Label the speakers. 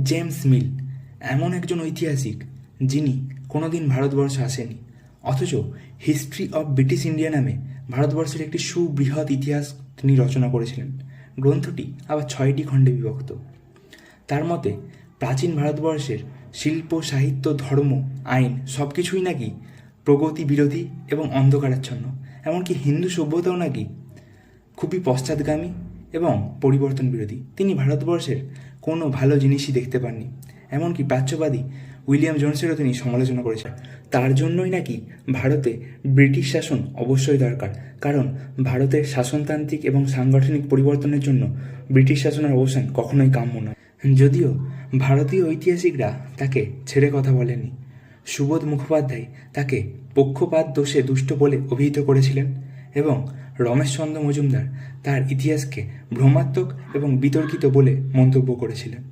Speaker 1: James মিল, এমন একজন ঐতিহাসিক যিনি কোনোদিন ভারতবর্ষে আসেনি অথচ হিস্ট্রি অব ব্রিটিশ ইন্ডিয়া নামে ভারতবর্ষের একটি সুবৃহৎ ইতিহাস তিনি রচনা করেছিলেন। গ্রন্থটি আবার ছয়টি খণ্ডে বিভক্ত। তার মতে, প্রাচীন ভারতবর্ষের শিল্প, সাহিত্য, ধর্ম, আইন সব কিছুই নাকি প্রগতি বিরোধী এবং অন্ধকারাচ্ছন্ন। এমনকি হিন্দু সভ্যতাও নাকি খুবই পশ্চাৎগামী এবং পরিবর্তন বিরোধী তিনি ভারতবর্ষের কোনো ভালো জিনিসই দেখতে পাননি। এমনকি প্রাচ্যবাদী উইলিয়াম জোনসেরও তিনি সমালোচনা করেছেন। তার জন্যই নাকি ভারতে ব্রিটিশ শাসন অবশ্যই দরকার। কারণ ভারতের শাসনতান্ত্রিক এবং সাংগঠনিক পরিবর্তনের জন্য ব্রিটিশ শাসনের অবসান কখনোই কাম্য নয়। যদিও ভারতীয় ঐতিহাসিকরা তাকে ছেড়ে কথা বলেনি সুবোধ মুখোপাধ্যায় তাকে পক্ষপাত দোষে দুষ্ট বলে অভিহিত করেছিলেন এবং রমেশচন্দ্র মজুমদার তার ইতিহাসকে ভ্রমাত্মক এবং বিতর্কিত বলে মন্তব্য করেছিলেন।